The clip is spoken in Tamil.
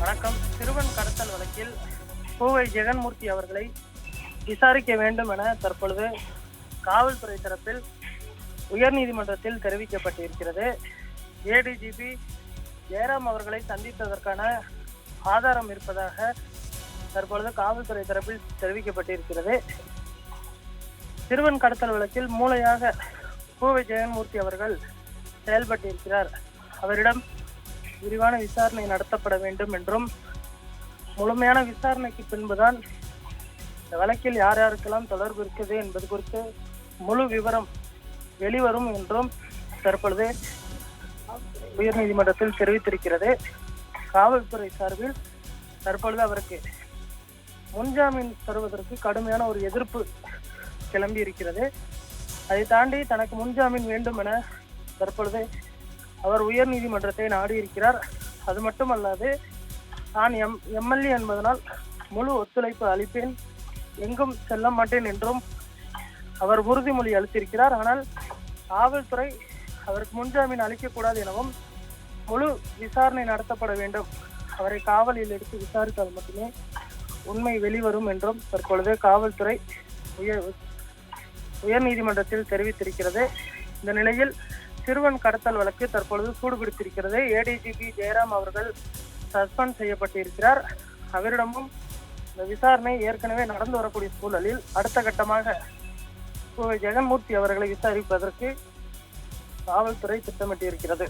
வணக்கம். சிறுவன் கடத்தல் வழக்கில் பூவை ஜெகன்மூர்த்தி அவர்களை விசாரிக்க வேண்டும் என தற்பொழுது காவல்துறை தரப்பில் உயர்நீதிமன்றத்தில் தெரிவிக்கப்பட்டிருக்கிறது. ஏடிஜிபி ஜெயராம் அவர்களை சந்தித்ததற்கான ஆதாரம் இருப்பதாக தற்பொழுது காவல்துறை தரப்பில் தெரிவிக்கப்பட்டிருக்கிறது. சிறுவன் கடத்தல் வழக்கில் மூளையாக பூவை ஜெயன்மூர்த்தி அவர்கள் செயல்பட்டிருக்கிறார். அவரிடம் விரிவான விசாரணை நடத்தப்பட வேண்டும் என்றும் முழுமையான விசாரணைக்கு பின்புதான் இந்த வழக்கில் யார் யாருக்கெல்லாம் தொடர்பு இருக்குது என்பது குறித்து முழு விவரம் வெளிவரும் என்றும் தற்பொழுது உயர்நீதிமன்றத்தில் தெரிவித்திருக்கிறது. காவல்துறை சார்பில் தற்பொழுது அவருக்கு முன்ஜாமீன் தருவதற்கு கடுமையான ஒரு எதிர்ப்பு கிளம்பி இருக்கிறது அதை தாண்டி தனக்கு முன்ஜாமீன் வேண்டும் என தற்பொழுது அவர் உயர் நீதிமன்றத்தை நாடியிருக்கிறார். அது மட்டுமல்லாது நான் எம் எம்எல்ஏ என்பதனால் முழு ஒத்துழைப்பு அளிப்பேன். எங்கும் செல்ல மாட்டேன் என்றும் அவர் உறுதிமொழி அளித்திருக்கிறார். ஆனால் காவல்துறை அவருக்கு முன்ஜாமீன் அளிக்கக்கூடாது எனவும் முழு விசாரணை நடத்தப்பட வேண்டும். அவரை காவலில் எடுத்து விசாரித்தால் மட்டுமே உண்மை வெளிவரும் என்றும் தற்பொழுது காவல்துறை உயர் உயர்நீதிமன்றத்தில் தெரிவித்திருக்கிறது. இந்த நிலையில் சிறுவன் கடத்தல் வழக்கு தற்பொழுது சூடுபிடித்திருக்கிறது. ஏடிஜிபி ஜெயராம் அவர்கள் சஸ்பெண்ட் செய்யப்பட்டிருக்கிறார். அவரிடமும் இந்த விசாரணை ஏற்கனவே நடந்து வரக்கூடிய சூழலில் அடுத்த கட்டமாக ஜெகன்மூர்த்தி அவர்களை விசாரிப்பதற்கு காவல்துறை திட்டமிட்டிருக்கிறது.